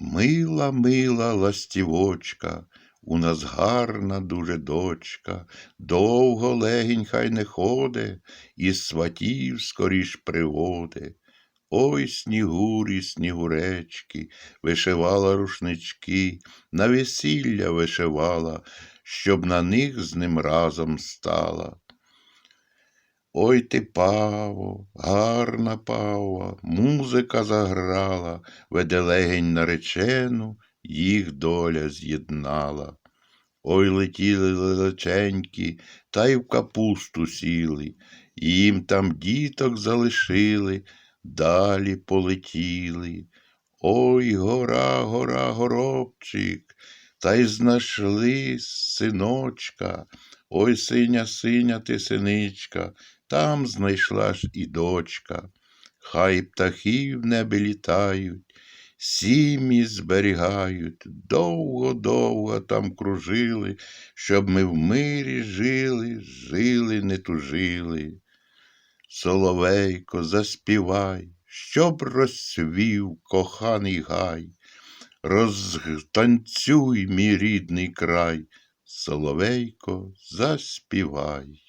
Мила, мила ластівочка, у нас гарна дуже дочка, довго легінь хай не ходе, і сватів скоріш приводе. Ой, снігурі, снігуречки, вишивала рушнички, на весілля вишивала, щоб на них з ним разом стала. Ой ти, паво, гарна пава, музика заграла, веде легень наречену, їх доля з'єднала. Ой летіли лелеченькі, та й в капусту сіли, їм там діток залишили, далі полетіли. Ой, гора, гора, горобчик, та й знайшли синочка, ой, синя, синя ти синичка, там знайшла ж і дочка. Хай птахи в небі літають, сім'ї зберігають, довго-довго там кружили, щоб ми в мирі жили, жили, не тужили. Соловейко, заспівай, щоб розцвів коханий гай, розтанцюй, мій рідний край, Соловейко, заспівай.